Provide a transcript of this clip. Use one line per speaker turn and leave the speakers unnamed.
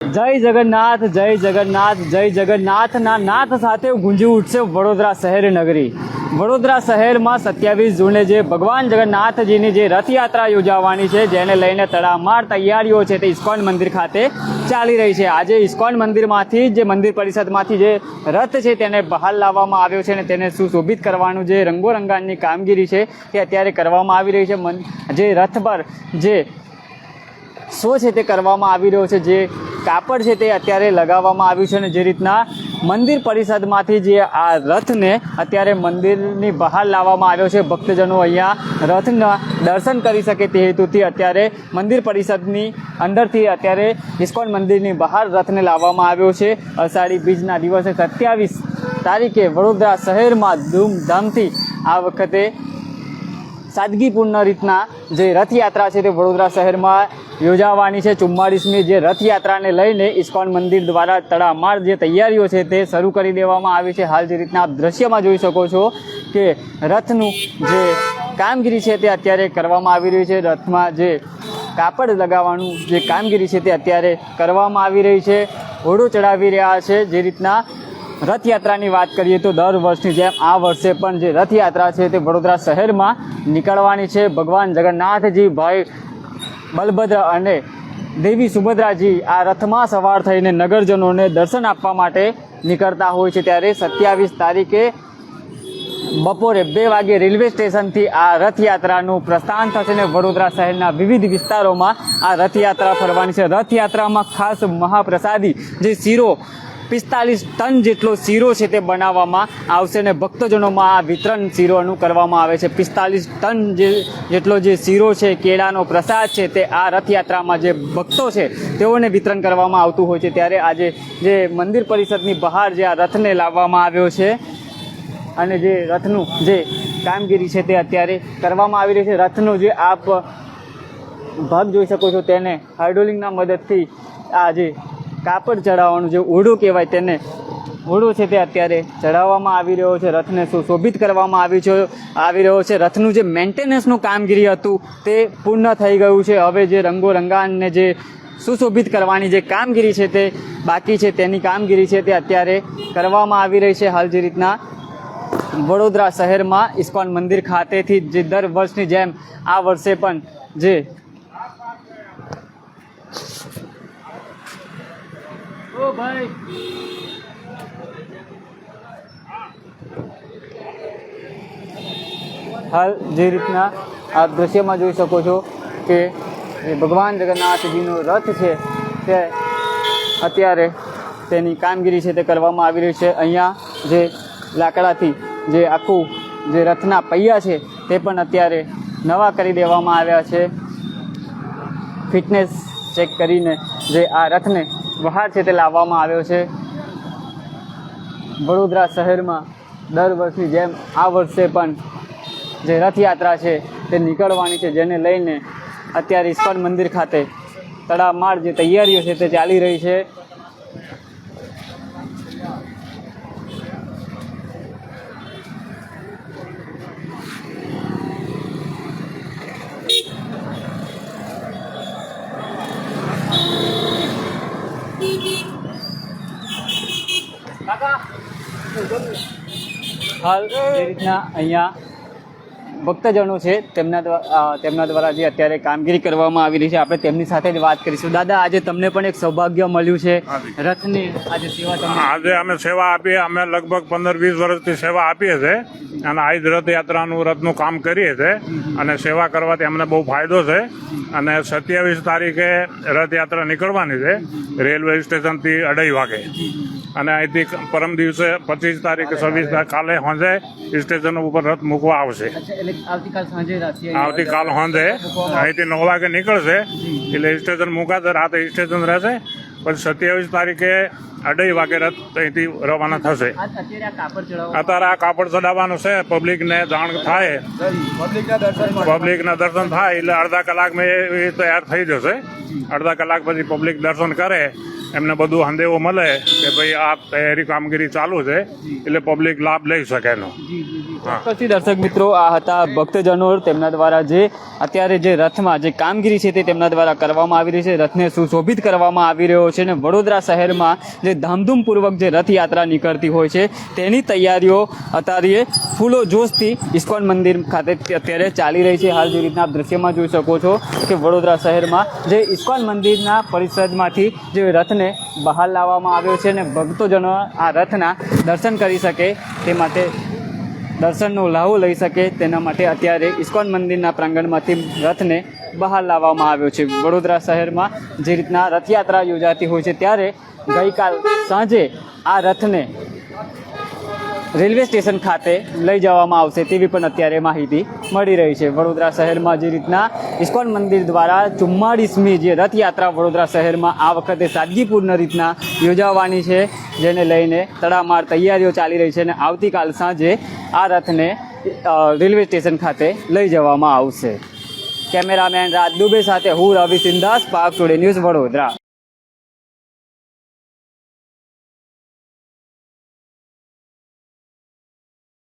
જય જગન્નાથ જય જગન્નાથ, જય જગન્નાથના નાથ સાથે ગુંજી ઉઠશે વડોદરા શહેર નગરી. વડોદરા શહેરમાં સત્યાવીસ જૂને જે ભગવાન જગન્નાથજીની જે રથયાત્રા યોજાવાની છે, જેને લઈને તડામાર તૈયારીઓ છે તે ઇસ્કોન મંદિર ખાતે ચાલી રહી છે. આજે ઇસ્કોન મંદિરમાંથી જે મંદિર પરિષદમાંથી જે રથ છે તેને બહાર લાવવામાં આવ્યો છે અને તેને સુશોભિત કરવાનું જે રંગોરંગાની કામગીરી છે તે અત્યારે કરવામાં આવી રહી છે. જે રથ પર જે શો છે તે કરવામાં આવી રહ્યો છે? જે કાપડ છે તે અત્યારે લગાવવામાં આવ્યું છે અને જે રીતના મંદિર પરિષદમાંથી જે આ રથને અત્યારે મંદિરની બહાર લાવવામાં આવ્યો છે. ભક્તજનો અહીંયા રથના દર્શન કરી શકે તે હેતુથી અત્યારે મંદિર પરિષદની અંદરથી અત્યારે ઇસ્કોન મંદિરની બહાર રથને લાવવામાં આવ્યો છે. અષાઢી બીજના દિવસે સત્યાવીસ તારીખે વડોદરા શહેરમાં ધૂમધામથી આ વખતે સાદગીપૂર્ણ રીતના જે રથયાત્રા છે તે વડોદરા શહેરમાં યોજાવાની છે. ચુમ્માળીસમી જે રથયાત્રાને લઈને ઇસ્કોન મંદિર દ્વારા તડામાર જે તૈયારીઓ છે તે શરૂ કરી દેવામાં આવી છે. હાલ જે રીતના આપ દ્રશ્યમાં જોઈ શકો છો કે રથનું જે કામગીરી છે તે અત્યારે કરવામાં આવી રહી છે. રથમાં જે કાપડ લગાવવાનું જે કામગીરી છે તે અત્યારે કરવામાં આવી રહી છે. ઘોડો ચડાવી રહ્યા છે. જે રીતના રથયાત્રાની વાત કરીએ તો દર વર્ષની જેમ આ વર્ષે પણ જે રથયાત્રા છે તે વડોદરા શહેરમાં નીકળવાની છે. ભગવાન જગન્નાથજી ભાઈ બલભદ્ર અને દેવી સુભદ્રાજી આ રથમાં સવાર થઈને નગરજનોને દર્શન આપવા માટે નીકળતા હોય છે. ત્યારે સત્યાવીસ તારીખે બપોરે બે વાગે રેલવે સ્ટેશનથી આ રથયાત્રાનું પ્રસ્થાન થશે ને વડોદરા શહેરના વિવિધ વિસ્તારોમાં આ રથયાત્રા ફરવાની છે. રથયાત્રામાં ખાસ મહાપ્રસાદી જે શીરો પિસ્તાલીસ ટન જેટલો શીરો છે તે બનાવવામાં આવશે અને ભક્તજનોમાં આ વિતરણ શીરોનું કરવામાં આવે છે. પિસ્તાલીસ ટન જે જેટલો જે શીરો છે, કેળાનો પ્રસાદ છે તે આ રથયાત્રામાં જે ભક્તો છે તેઓને વિતરણ કરવામાં આવતું હોય છે. ત્યારે આજે જે મંદિર પરિષદની બહાર જે આ રથને લાવવામાં આવ્યો છે અને જે રથનું જે કામગીરી છે તે અત્યારે કરવામાં આવી રહી છે. રથનો જે આપ ભાગ જોઈ શકો છો તેને હાઇડ્રોલિંગના મદદથી આ જે કાપડ ચડાવવાનું જે ઓઢું કહેવાય તેને, ઓઢો છે તે અત્યારે ચડાવવામાં આવી રહ્યો છે, રથને સુશોભિત કરવામાં આવી છે, આવી રહ્યો છે. રથનું જે મેન્ટેનન્સનું કામગીરી હતું તે પૂર્ણ થઈ ગયું છે. હવે જે રંગો રંગાનને જે સુશોભિત કરવાની જે કામગીરી છે તે બાકી છે, તેની કામગીરી છે તે અત્યારે કરવામાં આવી રહી છે. હાલ જે રીતના વડોદરા શહેરમાં ઇસ્કોન મંદિર ખાતેથી જે દર વર્ષની જેમ આ વર્ષે પણ જે ઓ ભાઈ. હાલ જે રીતના આપ દ્રશ્યમાં જોઈ શકો છો કે ભગવાન જગન્નાથજીનો રથ છે તે અત્યારે તેની કામગીરી છે તે કરવામાં આવી રહી છે. અહીંયા જે લાકડાથી જે આખું જે રથના પૈયા છે તે પણ અત્યારે નવા કરી દેવામાં આવ્યા છે. ફિટનેસ ચેક કરીને જે આ રથને બહાર છે તે લાવવામાં આવ્યો છે. વડોદરા શહેરમાં દર વર્ષની જેમ આ વર્ષે પણ જે રથયાત્રા છે તે નીકળવાની છે, જેને લઈને અત્યારે ઇસ્કોન મંદિર ખાતે તડામાર જે તૈયારીઓ છે તે ચાલી રહી છે. હાલ જે રીતના અહીંયા ભક્તજનો છે તેમના દ્વારા તેમના દ્વારા જે અત્યારે કામગીરી કરવામાં આવી રહી છે આપણે તેમની સાથે જ વાત કરીશું. દાદા આજે તમને પણ એક સૌભાગ્ય મળ્યું છે. રથની આજે સેવા તમે
આજે અમે સેવા આપીએ અમે લગભગ પંદર વીસ વર્ષથી સેવા આપીએ છીએ અને આજ રથયાત્રાનું રથનું કામ કરીએ છીએ અને સેવા કરવાથી અમને બહુ ફાયદો છે. અને સત્યાવીસ તારીખે રથયાત્રા નીકળવાની છે રેલવે સ્ટેશનથી અઢાઈ વાગે. અને અહીંથી પરમ દિવસે પચીસ તારીખ છવ્વીસ કાલે સાંજે સ્ટેશન ઉપર રથ મૂકવા આવશે.
આવતીકાલ સાંજે
અહીંથી નવ વાગે નીકળશે. એટલે સ્ટેશન મુકાશે રાતે સ્ટેશન રહેશે. પછી સત્યાવીસ તારીખે અઢાઈ વાગે રથ અહીંથી રવાના થશે.
અત્યારે આ કાપડ
ચડાવવાનું છે પબ્લિકને જાણ થાય. પબ્લિકના દર્શન થાય એટલે અડધા કલાકમાં એ તૈયાર થઈ જશે. અડધા કલાક પછી પબ્લિક દર્શન કરે. એમને બધું સંદેવો મળે કે ભાઈ આ તૈયારી કામગીરી ચાલુ છે, એટલે પબ્લિક લાભ લઈ શકે એનો.
પછી દર્શક મિત્રો આ હતા ભક્તજનો તેમના દ્વારા જે અત્યારે જે રથમાં જે કામગીરી છે તે તેમના દ્વારા કરવામાં આવી રહી છે. રથને સુશોભિત કરવામાં આવી રહ્યો છે અને વડોદરા શહેરમાં જે ધામધૂમપૂર્વક જે રથયાત્રા નીકળતી હોય છે તેની તૈયારીઓ અત્યારે ફૂલો જોશથી ઇસ્કોન મંદિર ખાતે અત્યારે ચાલી રહી છે. હાલ જે રીતના આપ દ્રશ્યમાં જોઈ શકો છો કે વડોદરા શહેરમાં જે ઇસ્કોન મંદિરના પરિસરમાંથી જે રથને બહાર લાવવામાં આવ્યો છે અને ભક્તોજનો આ રથના દર્શન કરી શકે તે માટે દર્શનનો લાહો લઈ શકે તેના માટે અત્યારે ઇસ્કોન મંદિરના પ્રાંગણમાંથી રથને બહાર લાવવામાં આવ્યો છે. વડોદરા શહેરમાં જે રીતના રથયાત્રા યોજાતી હોય છે ત્યારે ગઈકાલ સાંજે આ રથને રેલવે સ્ટેશન ખાતે લઈ જવામાં આવશે તેવી પણ અત્યારે માહિતી મળી રહી છે. વડોદરા શહેરમાં જે રીતના ઇસ્કોન મંદિર દ્વારા ચુમ્માળીસમી જે રથયાત્રા વડોદરા શહેરમાં આ વખતે સાદગીપૂર્ણ રીતના યોજાવાની છે, જેને લઈને તડામાર તૈયારીઓ ચાલી રહી છે અને આવતીકાલ સાંજે આ રથને રેલવે સ્ટેશન ખાતે લઈ જવામાં આવશે. કેમેરામેન રાજ દુબે સાથે હું રવિ સિંધાસ, પાક ટુડે ન્યૂઝ વડોદરા.